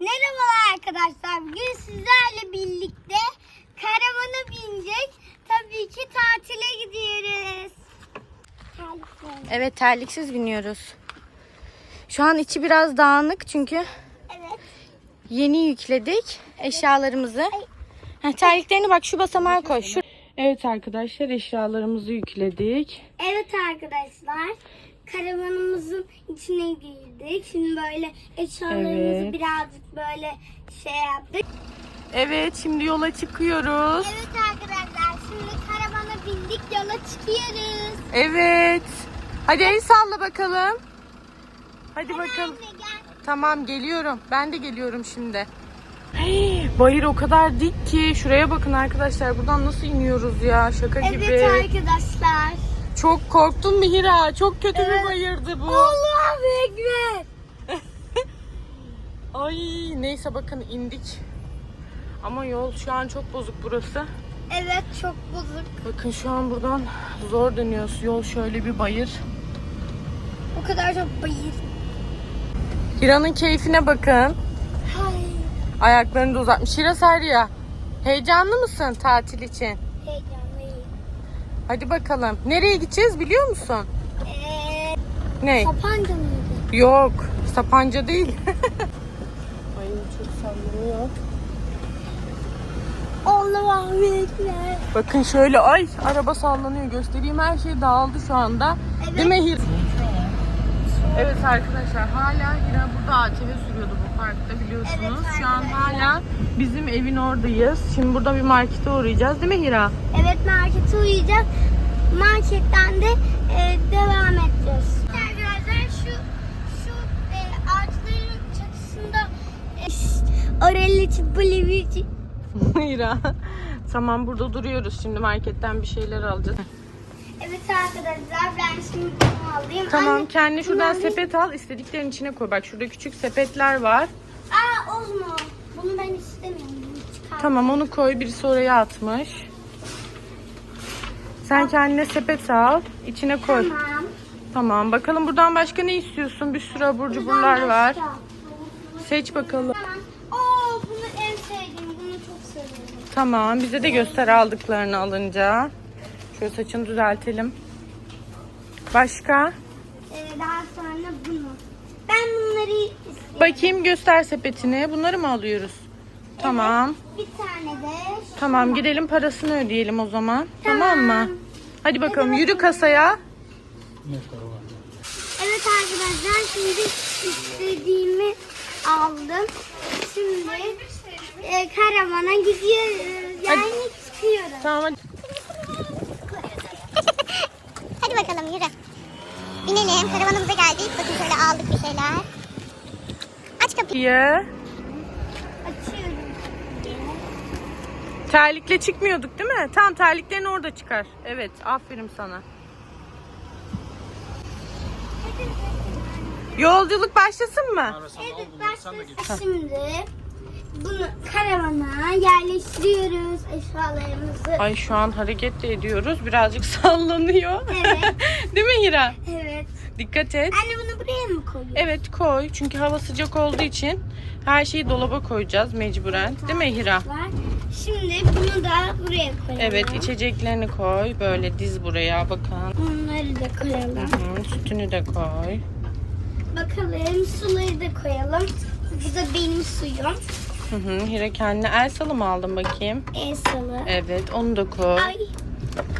Merhabalar arkadaşlar. Bugün sizlerle birlikte karavana binecek. Tabii ki tatile gidiyoruz. Evet terliksiz biniyoruz. Şu an içi biraz dağınık çünkü Evet. yeni yükledik eşyalarımızı. Heh, terliklerini bak şu basamağa koy. Şu... Evet arkadaşlar eşyalarımızı yükledik. Evet arkadaşlar. Karavanımızın içine girdik. Şimdi böyle eşyalarımızı Evet. birazcık böyle şey yaptık. Evet şimdi yola çıkıyoruz. Evet arkadaşlar. Şimdi karavana bindik. Yola çıkıyoruz. Evet. Hadi el salla bakalım. Hadi bakalım. Anne gel. Tamam geliyorum. Ben de geliyorum şimdi. Hey, bayır o kadar dik ki. Şuraya bakın arkadaşlar. Buradan nasıl iniyoruz ya? Şaka gibi. Evet arkadaşlar. Çok korktum Mihira. Çok kötü Evet. bir bayırdı bu. Allahu Ekber. Ay neyse bakın indik. Ama yol şu an çok bozuk burası. Evet çok bozuk. Bakın şu an buradan zor dönüyoruz. Yol şöyle bir bayır. O kadar çok bayır. Hira'nın keyfine bakın. Hay. Ayaklarını da uzatmış. Hira Sarıya. Heyecanlı mısın tatil için? Heyecanlıyım. Hadi bakalım. Nereye gideceğiz biliyor musun? Eee Ne? Sapanca mıydı? Yok. Sapanca değil. Ay çok sallanıyor. Allahu Ekber. Bakın şöyle ay araba sallanıyor. Göstereyim her şey dağıldı şu anda. Evet. Değil mi Hira? Evet arkadaşlar hala Hira burada ATV sürüyordu bu parkta biliyorsunuz. Evet şu an hala bizim evin oradayız. Şimdi burada bir markete uğrayacağız değil mi Hira? Evet markete uyuyacağız. Marketten de e, devam edeceğiz. Arkadaşlar şu şu e, ağaçların çatısında e, Orelli Bolivici. Hira. Tamam burada duruyoruz. Şimdi marketten bir şeyler alacağız. Evet arkadaşlar ben şimdi bunu alayım. Tamam Anne, kendi şuradan bunu- sepet al. istediklerin içine koy. Bak şurada küçük sepetler var. Aa Ozmo. Bunu ben istemiyorum. Çıkar. Tamam onu koy. Birisi oraya atmış. Sen kendine sepet al. içine koy. Tamam. Tamam. Bakalım buradan başka ne istiyorsun? Bir sürü abur cuburlar var. Seç bakalım. Tamam. Oo bunu en sevdiğim. Bunu çok seviyorum. Tamam. Bize de göster aldıklarını alınca. Şöyle saçını düzeltelim. Başka? Ee, daha sonra bunu. Ben bunları istiyorum. Bakayım göster sepetini. Bunları mı alıyoruz? Tamam. Bir tane de. şu- Tamam gidelim parasını ödeyelim o zaman. Tamam, Tamam. mı? Hadi bakalım yürü kasaya. Evet arkadaşlar şimdi istediğimi aldım. Şimdi e, karavana gidiyoruz. Yani çıkıyoruz. Tamam hadi. Hadi bakalım yürü. Binelim. Karavanımıza geldik. Bakın şöyle aldık bir şeyler. Aç kapıyı. Diye. Açıyorum. Terlikle çıkmıyorduk değil mi? Tamam terliklerin orada çıkar. Evet aferin sana. Yolculuk başlasın mı? Evet başlasın. Şimdi bunu karavana yerleştiriyoruz eşyalarımızı. Ay şu an hareket de ediyoruz. Birazcık sallanıyor. Evet. değil mi Hira? Evet. Dikkat et. Anne bunu buraya mı koyuyoruz? Evet koy. Çünkü hava sıcak olduğu için her şeyi dolaba koyacağız mecburen. Değil mi Hira? Var. Şimdi bunu da buraya koyalım. Evet içeceklerini koy. Böyle diz buraya bakın. Bunları da koyalım. Hı, sütünü de koy. Bakalım suları da koyalım. Bu da benim suyum. Hı hı. Hira kendine el salı mı aldın bakayım? El salı. Evet onu da koy. Ay.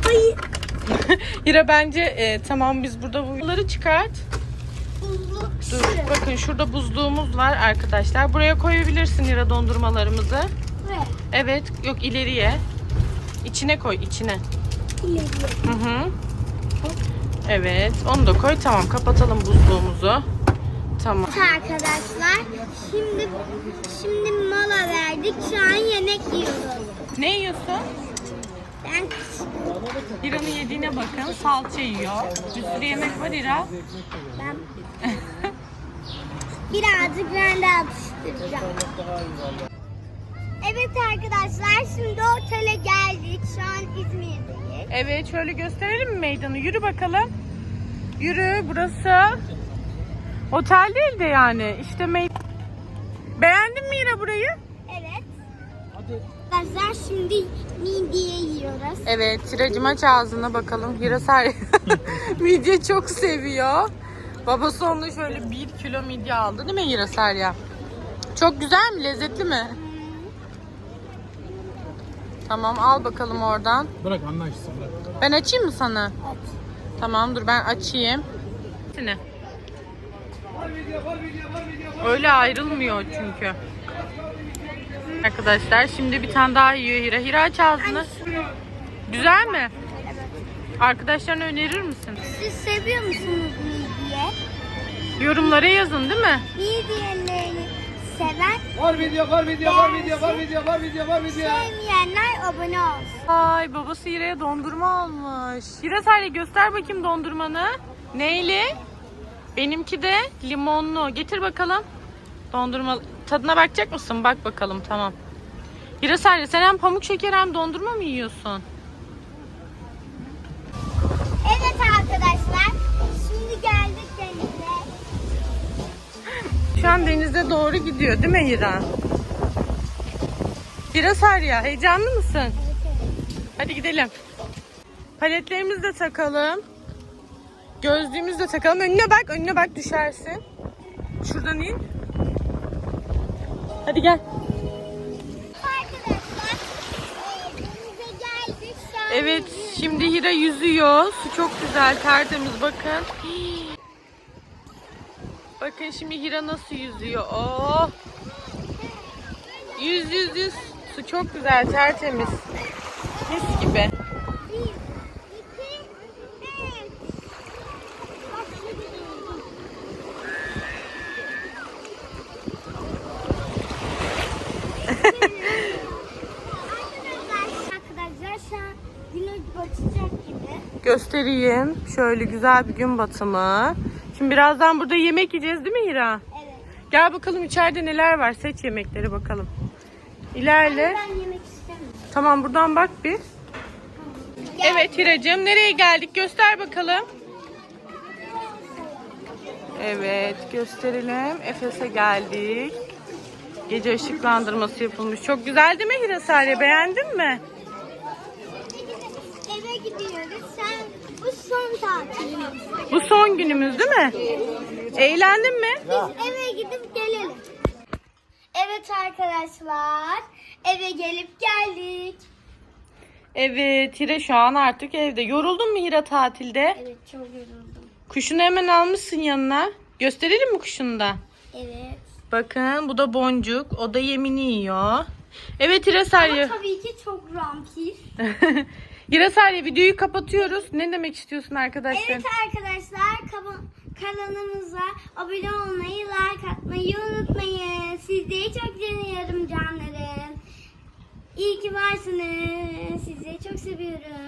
Ay. Hira bence e, tamam biz burada bunları çıkart. Dur Şuraya. bakın şurada buzluğumuz var arkadaşlar. Buraya koyabilirsin Hira dondurmalarımızı. Buraya. Evet yok ileriye. İçine koy içine. İleriye. Hı hı. Evet onu da koy tamam kapatalım buzluğumuzu. Tamam. Evet arkadaşlar şimdi şimdi mola verdik. Şu an yemek yiyoruz. Ne yiyorsun? Ben Hira'nın yediğine bakın salça yiyor. Bir sürü yemek var Hira. ben birazcık ben de atıştıracağım. Evet arkadaşlar şimdi otele geldik. Şu an İzmir'deyiz. Evet şöyle gösterelim mi meydanı? Yürü bakalım. Yürü burası. Otel değil de yani. İşte mey Beğendin mi burayı? Evet. Arkadaşlar şimdi midye yiyoruz. Evet, Tiracım aç ağzına bakalım. Hirasar midye çok seviyor. Babası onunla şöyle bir kilo midye aldı değil mi Hirasar ya? Çok güzel mi? Lezzetli mi? Tamam al bakalım oradan. Bırak anne açsın bırak. Ben açayım mı sana? Tamam dur ben açayım. Ne? Öyle ayrılmıyor çünkü. Arkadaşlar şimdi bir tane daha yiyor Hira. Hira aç ağzını. Güzel mi? Arkadaşlarına önerir misin? Siz seviyor musunuz midye? Yorumlara yazın değil mi? Midyeleri seven, Var video var video var video var video var video var video. sevmeyenler abone olsun. Ay babası Hira'ya dondurma almış. Hira Salih göster bakayım dondurmanı. Neyli? Benimki de limonlu. Getir bakalım. Dondurma tadına bakacak mısın? Bak bakalım tamam. Hira Salih sen hem pamuk şeker hem dondurma mı yiyorsun? Evet arkadaşlar, şimdi geldik denize. Şu an denize doğru gidiyor değil mi Hira? Hira Sarya heyecanlı mısın? Hadi gidelim. Paletlerimizi de takalım. Gözlüğümüzü de takalım. Önüne bak, önüne bak düşersin. Şuradan in. Hadi gel. Evet, şimdi Hira yüzüyor. Su çok güzel, tertemiz bakın. Bakın şimdi Hira nasıl yüzüyor. Oh. Yüz yüz yüz. Su çok güzel, tertemiz. Mis gibi. Bir, iki, üç. Arkadaşlar şu an güneş batacak gibi. Göstereyim. Şöyle güzel bir gün batımı. Şimdi birazdan burada yemek yiyeceğiz değil mi Hira? Evet. Gel bakalım içeride neler var. Seç yemekleri bakalım. İlerle. Ben yemek istemiyorum. Tamam buradan bak bir. Evet Hiracığım nereye geldik göster bakalım. Evet gösterelim. Efes'e geldik. Gece ışıklandırması yapılmış. Çok güzel değil mi Hira Salih? Beğendin mi? Gidiyoruz. Sen bu son tatilimiz. Bu son günümüz değil mi? Eğlendin mi? Biz eve gidip gelelim. Evet arkadaşlar. Eve gelip geldik. Evet Hira şu an artık evde. Yoruldun mu Hira tatilde? Evet çok yoruldum. Kuşunu hemen almışsın yanına. Gösterelim mi kuşunu da? Evet. Bakın bu da boncuk. O da yemini yiyor. Evet Hira. Ama tabii ki çok rampir. Girasarya videoyu kapatıyoruz. Ne demek istiyorsun arkadaşlar? Evet arkadaşlar kanalımıza abone olmayı, like atmayı unutmayın. Sizleri çok seviyorum canlarım. İyi ki varsınız. Sizleri çok seviyorum.